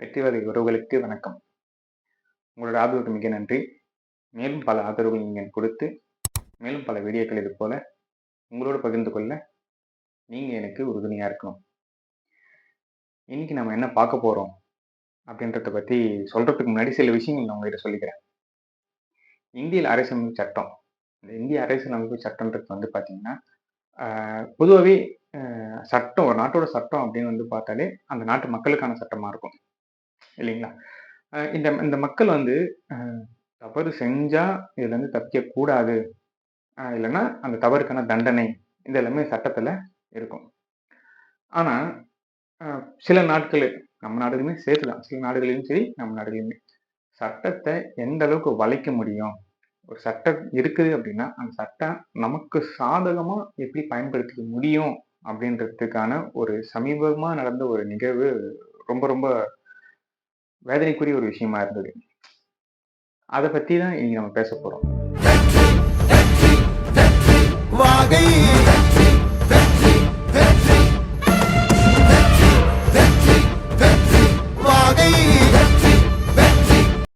வெற்றிவதை உறவுகளுக்கு வணக்கம். உங்களோட ஆதரவுக்கு மிக நன்றி. மேலும் பல ஆதரவுகள் நீங்கள் கொடுத்து மேலும் பல வீடியோக்கள் இது போல உங்களோட பகிர்ந்து கொள்ள நீங்கள் எனக்கு உறுதுணையாக இருக்கணும். இன்னைக்கு நம்ம என்ன பார்க்க போகிறோம் அப்படின்றத பற்றி சொல்கிறதுக்கு முன்னாடி சில விஷயங்கள் நான் உங்ககிட்ட சொல்லிக்கிறேன். இந்தியில் அரசியலமைப்பு சட்டம். இந்த இந்திய அரசியலமைப்பு சட்டன்றது வந்து பார்த்தீங்கன்னா பொதுவாகவே சட்டம் ஒரு நாட்டோட சட்டம் அப்படின்னு வந்து பார்த்தாலே அந்த நாட்டு மக்களுக்கான சட்டமாக இருக்கும். இல்லைங்களா? இந்த இந்த மக்கள் வந்து தவறு செஞ்சா இதுல இருந்து தப்பிக்க கூடாது. இல்லைன்னா அந்த தவறுக்கான தண்டனை இது எல்லாமே சட்டத்துல இருக்கும். ஆனா சில நாட்கள் நம்ம நாடுகளுமே சேர்த்துதான். சில நாடுகளிலும் சரி நம்ம நாடுகளிலுமே சட்டத்தை எந்த அளவுக்கு வளைக்க முடியும்? ஒரு சட்டம் இருக்குது அப்படின்னா அந்த சட்டம் நமக்கு சாதகமா எப்படி பயன்படுத்திக்க முடியும்? அப்படின்றதுக்கான ஒரு சமீபமா நடந்த ஒரு நிகழ்வு ரொம்ப ரொம்ப வேதனைக்குரிய ஒரு விஷயமா இருந்தது. அதை பத்தி தான் இன்னைக்கு நம்ம பேச போறோம்.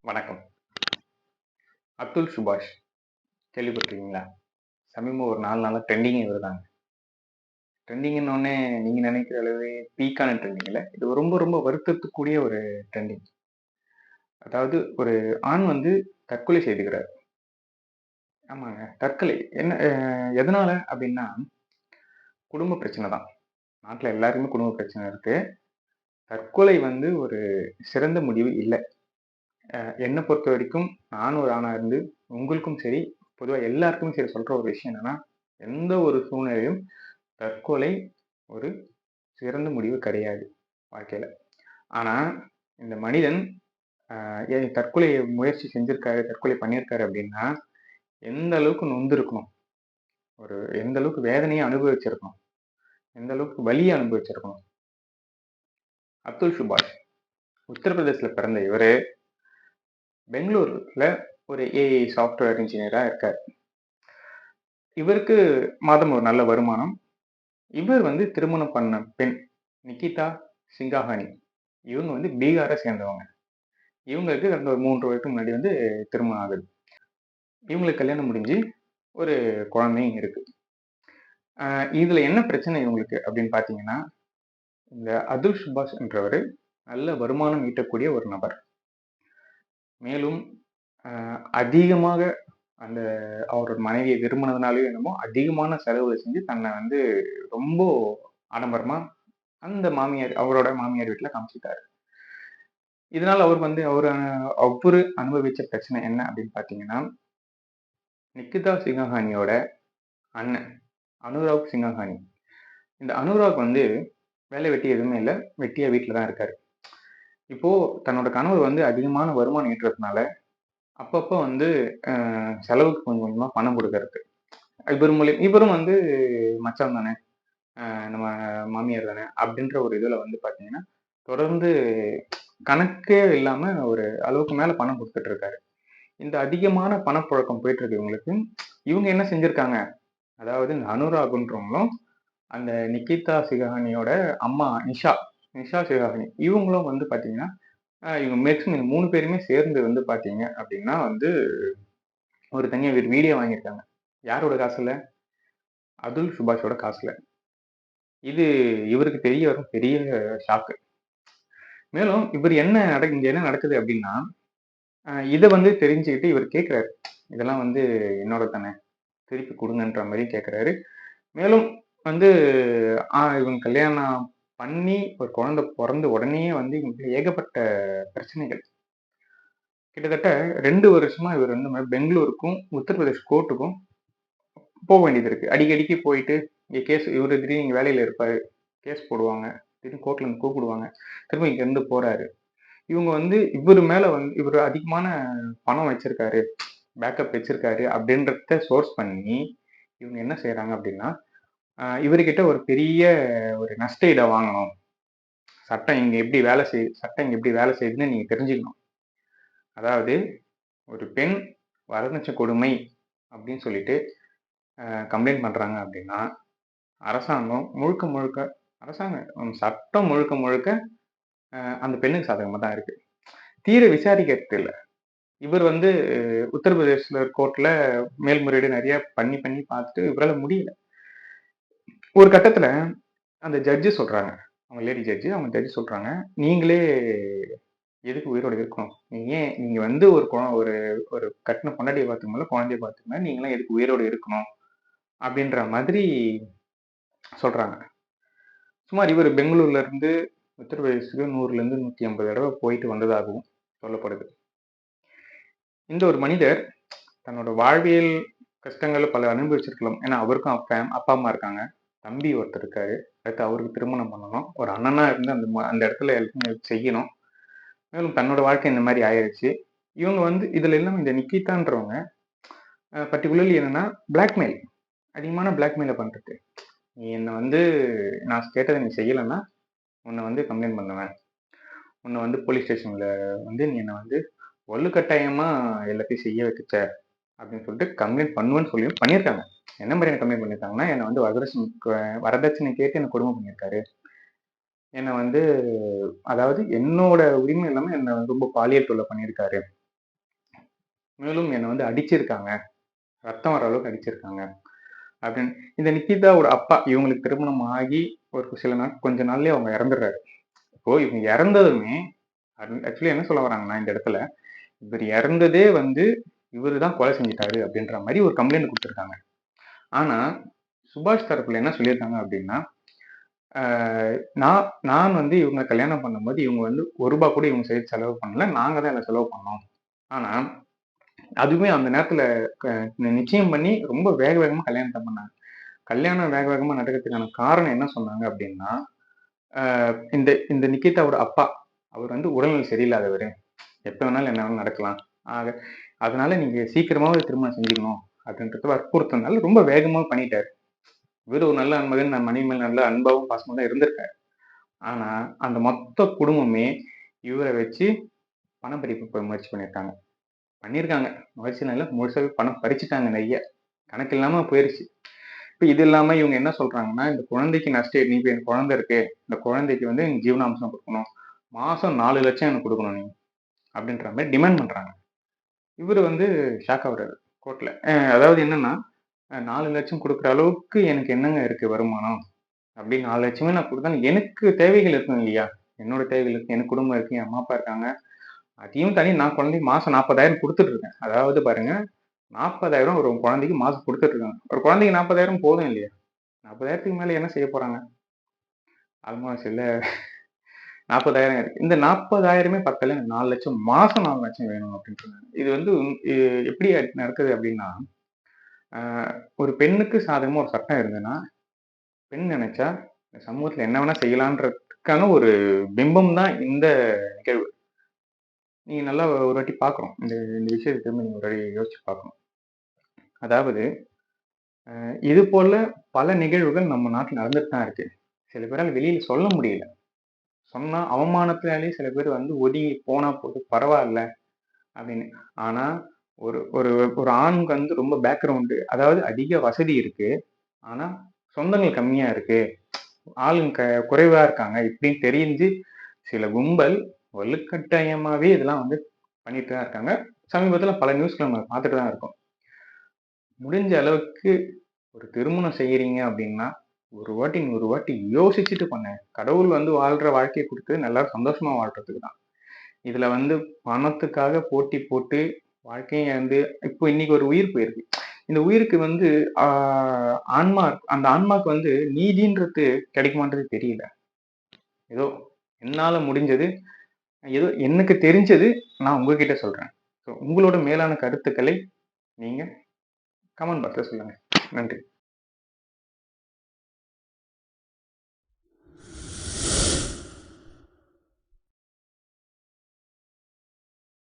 வணக்கம். அப்துல் சுபாஷ் கேள்விப்பட்டிருக்கீங்களா? சமீபம் ஒரு நாலு நாளாக ட்ரெண்டிங் வருதாங்க ட்ரெண்டிங்னு நீங்கள் நினைக்கிற அளவு பீக்கான ட்ரெண்டிங் இல்லை. இது ரொம்ப ரொம்ப வருத்தத்துக்குரிய ஒரு ட்ரெண்டிங் அதாவது ஒரு ஆண் வந்து தற்கொலை செய்துக்கிறார் ஆமாங்க. தற்கொலை. என்ன எதனால அப்படின்னா குடும்ப பிரச்சனை தான். நாட்டில் எல்லாருக்குமே குடும்ப பிரச்சனை இருக்கு. தற்கொலை வந்து ஒரு சிறந்த முடிவு இல்லை. என்னை பொறுத்த வரைக்கும் நான் ஒரு ஆணாக இருந்து உங்களுக்கும் சரி பொதுவாக எல்லாருக்குமே சரி சொல்கிற ஒரு விஷயம் என்னன்னா எந்த ஒரு சூழ்நிலையும் தற்கொலை ஒரு சிறந்த முடிவு கிடையாது வாழ்க்கையில். ஆனால் இந்த மனிதன் தற்கொலை முயற்சி செஞ்சிருக்காரு தற்கொலை பண்ணியிருக்காரு அப்படின்னா எந்த அளவுக்கு நொந்திருக்கணும் ஒரு எந்த அளவுக்கு வேதனையை அனுபவிச்சிருக்கணும்? எந்த அளவுக்கு வலியை அனுபவிச்சிருக்கணும்? அப்துல் சுபாஷ் உத்தரப்பிரதேசில் பிறந்த இவர் பெங்களூரில் ஒரு ஏஐ சாஃப்ட்வேர் இன்ஜினியராக இருக்கார். இவருக்கு மாதம் ஒரு நல்ல வருமானம். இவர் வந்து திருமணம் பண்ண பெண் நிக்கிதா சிங்காஹானி. இவங்க வந்து பீகாரை சேர்ந்தவங்க. இவங்களுக்கு கடந்த ஒரு மூன்று வருஷத்துக்கு முன்னாடி வந்து திருமணம் ஆகுது. இவங்களுக்கு கல்யாணம் முடிஞ்சு ஒரு குழந்தையும் இருக்கு. இதுல என்ன பிரச்சனை இவங்களுக்கு அப்படின்னு பாத்தீங்கன்னா இந்த அதுல் சுபாஷ் என்றவர் நல்ல வருமானம் ஈட்டக்கூடிய ஒரு நபர். மேலும் அதிகமாக அந்த அவரோட மனைவியை விரும்பினதுனாலே என்னமோ அதிகமான செலவு செஞ்சு தன்னை வந்து ரொம்ப ஆடம்பரமா அந்த மாமியார் அவரோட மாமியார் வீட்டில் காமிச்சிட்டாரு. இதனால் அவர் வந்து அவர் அவ்வொரு அனுபவிச்ச பிரச்சனை என்ன அப்படின்னு பார்த்தீங்கன்னா நிக்கிதா சிங்கஹானியோட அண்ணன் அனுராக் சிங்கஹானி இந்த அனுராக் வந்து வேலை வெட்டி எதுவுமே இல்லை வெட்டியா வீட்டில் தான் இருக்காரு. இப்போ தன்னோட கணவர் வந்து அதிகமான வருமானம் ஈட்டுறதுனால அப்பப்போ வந்து செலவுக்கு கொஞ்சம் கொஞ்சமாக பணம் கொடுக்கறது. இவர் மூலியம் இவரும் வந்து மச்சான் தானே நம்ம மாமியார் தானே அப்படின்ற ஒரு இதில் வந்து பார்த்தீங்கன்னா தொடர்ந்து கணக்கே இல்லாம ஒரு அளவுக்கு மேல பணம் கொடுத்துட்டு இருக்காரு இந்த அதிகமான பணப்புழக்கம் போயிட்டு இருக்கு இவங்களுக்கு இவங்க என்ன செஞ்சிருக்காங்க? அதாவது இந்த அனுராகுன்றவங்களும் அந்த நிக்கிதா சிகானியோட அம்மா நிஷா நிஷா சிகானி இவங்களும் வந்து பாத்தீங்கன்னா இவங்க மேக்ஸிமம் மூணு பேருமே சேர்ந்து வந்து பாத்தீங்க அப்படின்னா வந்து ஒரு தனியாக ஒரு வீடியோ வாங்கியிருக்காங்க. யாரோட காசுல? அதுல் சுபாஷோட காசுல. இது இவருக்கு தெரிய வரும் பெரிய ஷாக்கு மேலும் இவர் என்ன நட இங்க என்ன நடக்குது அப்படின்னா இதை வந்து தெரிஞ்சுக்கிட்டு இவர் கேட்குறாரு இதெல்லாம் வந்து என்னோட தானே. திருப்பி கொடுங்கன்ற மாதிரி கேட்குறாரு மேலும் வந்து இவங்க கல்யாணம் பண்ணி ஒரு குழந்தை பிறந்த உடனே வந்து இவங்களுக்கு ஏகப்பட்ட பிரச்சனைகள். கிட்டத்தட்ட ரெண்டு வருஷமா இவர் வந்து பெங்களூருக்கும் உத்தரப்பிரதேஷ் கோர்ட்டுக்கும் போக வேண்டியது இருக்கு. அடிக்கடிக்கு போயிட்டு இங்கே கேஸ் இவர் திடீர்னு இங்கே வேலையில் இருப்பார். கேஸ் போடுவாங்க. திடீர்னு கோர்ட்ல கூப்பிடுவாங்க. திரும்ப இங்கேருந்து போறாரு. இவங்க வந்து இவர் மேல வந்து இவர் அதிகமான பணம் வச்சிருக்காரு. பேக்கப் வச்சிருக்காரு அப்படின்றத சோர்ஸ் பண்ணி இவங்க என்ன செய்யறாங்க அப்படின்னா இவர்கிட்ட ஒரு பெரிய ஒரு நஷ்ட இட வாங்கணும். சட்டம் இங்க எப்படி வேலை செய் சட்டம் இங்க எப்படி வேலை செய்யுதுன்னு நீங்க தெரிஞ்சுக்கணும். அதாவது ஒரு பெண் வரதட்ச கொடுமை அப்படின்னு சொல்லிட்டு கம்ப்ளைண்ட் பண்றாங்க அப்படின்னா அரசாங்கம் முழுக்க முழுக்க அரசாங்கம் சட்டம் முழுக்க முழுக்க அந்த பெண்ணுக்கு சாதகமாக தான் இருக்கு. தீர விசாரிக்கிறது இல்லை இவர் வந்து உத்தரப்பிரதேசில் கோர்ட்ல மேல்முறையீடு நிறைய பண்ணி பண்ணி பார்த்துட்டு இவரால் முடியல. ஒரு கட்டத்துல அந்த ஜட்ஜு சொல்றாங்க. அவங்க லேடி ஜட்ஜு அவங்க ஜட்ஜு சொல்றாங்க நீங்களே எதுக்கு உயிரோட இருக்கணும்? நீங்க ஏன் நீங்க வந்து ஒரு ஒரு ஒரு கட்டின பொண்டாட்டியை பார்த்துக்கோங்களா குழந்தைய பார்த்துக்கோங்க நீங்களாம் எதுக்கு உயிரோடு இருக்கணும்? அப்படின்ற மாதிரி சொல்றாங்க. சுமார் இவர் பெங்களூர்ல இருந்து நூறுலேருந்து நூறுல இருந்து நூத்தி ஐம்பது தடவை போயிட்டு வந்ததாகவும் சொல்லப்படுது. இந்த ஒரு மனிதர் தன்னோட வாழ்வியல் கஷ்டங்களை பல அனுபவிச்சிருக்கலாம். ஏன்னா அவருக்கும் அப்பா அம்மா இருக்காங்க. தம்பி ஒருத்தர் இருக்காரு. அடுத்து அவருக்கு திருமணம் பண்ணணும். ஒரு அண்ணனா இருந்து அந்த அந்த இடத்துல செய்யணும். மேலும் தன்னோட வாழ்க்கை இந்த மாதிரி ஆயிடுச்சு இவங்க வந்து இதுல எல்லாம் இந்த நிக்கிதான்றவங்க பர்டிகுலர்லி என்னன்னா பிளாக்மெயில் அதிகமான பிளாக்மெயில பண்றது. நீ என்னை வந்து நான் கேட்டதை நீ செய்யலைன்னா உன்னை வந்து கம்ப்ளைண்ட் பண்ணுவேன். உன்னை வந்து போலீஸ் ஸ்டேஷனில் வந்து நீ என்னை வந்து ஒல்லுக்கட்டாயமாக எல்லாத்தையும் செய்ய வச்சுச்ச அப்படின்னு சொல்லிட்டு கம்ப்ளைண்ட் பண்ணுவேன்னு சொல்லி பண்ணியிருக்காங்க. என்ன மாதிரி என்ன கம்ப்ளைண்ட் பண்ணியிருக்காங்கன்னா என்னை வந்து வரதட்சணை வரதட்சணை கேட்டு என்னை குடும்பம் பண்ணியிருக்காரு. என்னை வந்து அதாவது என்னோட உரிமை இல்லாமல் என்னை ரொம்ப பாலியல் தொல்லை பண்ணியிருக்காரு. மேலும் என்னை வந்து அடிச்சிருக்காங்க. ரத்தம் வர அளவுக்கு அடிச்சிருக்காங்க. அப்படின்னு. இந்த நிக்கிதாவோட அப்பா. இவங்களுக்கு திருமணம் ஆகி ஒரு சில நாள் கொஞ்ச நாள்லயே அவங்க இறந்துடுறாரு. இப்போ இவங்க இறந்ததுமே ஆக்சுவலி என்ன சொல்ல வராங்கன்னா இந்த இடத்துல இவர் இறந்ததே வந்து இவரு தான் கொலை செஞ்சிட்டாரு அப்படின்ற மாதிரி ஒரு கம்ப்ளைண்ட் கொடுத்துருக்காங்க. ஆனா சுபாஷ் தரப்புல என்ன சொல்லியிருக்காங்க அப்படின்னா நான் நான் வந்து இவங்க கல்யாணம் பண்ணும்போது இவங்க வந்து ஒரு ரூபா கூட இவங்க செய்து செலவு பண்ணல. நாங்க தான் எல்லாம் செலவு பண்ணோம். ஆனா அதுவுமே அந்த நேரத்துல நிச்சயம் பண்ணி ரொம்ப வேக வேகமா கல்யாணத்தை பண்ணாங்க. கல்யாணம் வேக வேகமா நடக்கிறதுக்கான காரணம் என்ன சொன்னாங்க அப்படின்னா இந்த இந்த நிக்கிதாவோட அப்பா அவர் வந்து உடல்நிலை சரியில்லாதவர். எப்போ வேணாலும் என்ன வேணாலும் நடக்கலாம். ஆக அதனால நீங்க சீக்கிரமாவே திருமணம் செஞ்சுக்கணும் அப்படின்றத வற்புறுத்தினால ரொம்ப வேகமாக பண்ணிட்டாரு. இவர் ஒரு நல்ல அன்பகன் நான் மனைவி மேல் நல்ல அன்பாவும் பாசமும் தான் இருந்திருக்காரு. ஆனா அந்த மொத்த குடும்பமே இவரை வச்சு பணம் முயற்சி பண்ணியிருக்காங்க. பண்ணியிருக்காங்க முயற்சி நல்ல முழுசாகவே பணம் பறிச்சுட்டாங்க நிறைய. கணக்கு இல்லாமல் போயிடுச்சு இப்போ இது இல்லாமல் இவங்க என்ன சொல்கிறாங்கன்னா இந்த குழந்தைக்கு நஷ்ட நீ இப்போ என் குழந்தை இருக்கு இந்த குழந்தைக்கு வந்து ஜீவனாம்சம் கொடுக்கணும். மாதம் நாலு லட்சம் எனக்கு கொடுக்கணும் நீ அப்படின்ற மாதிரி டிமாண்ட் பண்ணுறாங்க இவர் வந்து ஷாக் ஆகுறாரு கோர்ட்டில் அதாவது என்னன்னா நாலு லட்சம் கொடுக்குற அளவுக்கு எனக்கு என்னங்க இருக்குது வருமானம்? அப்படி நாலு லட்சமே நான் கொடுத்தேன். எனக்கு தேவைகள் இருக்கும் இல்லையா? என்னோட தேவைகள் இருக்குது எனக்கு குடும்பம் இருக்குது என் அம்மா அப்பா இருக்காங்க. அதையும் தனி நான் குழந்தைக்கு மாசம் நாற்பதாயிரம் கொடுத்துட்டு இருக்கேன் அதாவது பாருங்க நாற்பதாயிரம் ஒரு குழந்தைக்கு மாசம் கொடுத்துட்டு இருக்காங்க ஒரு குழந்தைக்கு நாற்பதாயிரம் போதும் இல்லையா? நாற்பதாயிரத்துக்கு மேல என்ன செய்ய போறாங்க? ஆல்மோஸ்ட் இல்லை நாற்பதாயிரம் இருக்கு. இந்த நாற்பதாயிரமே பத்தல நாலு லட்சம் மாசம் நாலு லட்சம் வேணும் அப்படின்னு இது வந்து எப்படி நடக்குது அப்படின்னா ஒரு பெண்ணுக்கு சாதகமா ஒரு சட்டம் இருந்ததுன்னா பெண் நினைச்சா சமூகத்துல என்ன வேணா செய்யலான்றதுக்கான ஒரு பிம்பம் தான் இந்த நிகழ்வு. நீங்கள் நல்லா ஒரு வாட்டி பார்க்கணும் இந்த இந்த விஷயத்தை திரும்ப நீங்கள் ஒரு வாட்டி யோசிச்சு பார்க்கணும் அதாவது இது போல பல நிகழ்வுகள் நம்ம நாட்டில் நடந்துட்டு தான் இருக்கு. சில பேரால் வெளியில் சொல்ல முடியல. சொன்னால் அவமானத்தினாலே சில பேர் வந்து ஒதுங்கி போனால் போது பரவாயில்ல அப்படின்னு. ஆனால் ஒரு ஒரு ஒரு ஆணுக்கு வந்து ரொம்ப பேக்ரவுண்டு அதாவது அதிக வசதி இருக்கு. ஆனால் சொந்தங்கள் கம்மியாக இருக்கு. ஆளுங்க க இருக்காங்க. இப்படின்னு தெரிஞ்சு சில கும்பல் வலுக்கட்டாயமாகவே இதெல்லாம் வந்து பண்ணிட்டு தான் இருக்காங்க. சமீபத்தில் பல நியூஸ்ல நம்ம பார்த்துட்டு தான் இருக்கோம். முடிஞ்ச அளவுக்கு ஒரு திருமணம் செய்கிறீங்க அப்படின்னா ஒரு வாட்டி ஒரு வாட்டி யோசிச்சுட்டு பண்ணேன் கடவுள் வந்து வாழ்ற வாழ்க்கையை கொடுத்து நல்லா சந்தோஷமா வாழ்றதுக்கு தான். இதுல வந்து பணத்துக்காக போட்டி போட்டு வாழ்க்கையை வந்து இப்போ இன்னைக்கு ஒரு உயிர் போயிருக்கு. இந்த உயிருக்கு வந்து ஆன்மா அந்த ஆன்மாக்கு வந்து நீதின்றது கிடைக்குமான்றது தெரியல. ஏதோ என்னால முடிஞ்சது ஏதோ எனக்கு தெரிஞ்சது நான் உங்ககிட்ட சொல்கிறேன் ஸோ உங்களோட மேலான கருத்துக்களை நீங்கள் கமெண்ட் பாக்ஸ்ல சொல்லுங்கள் நன்றி.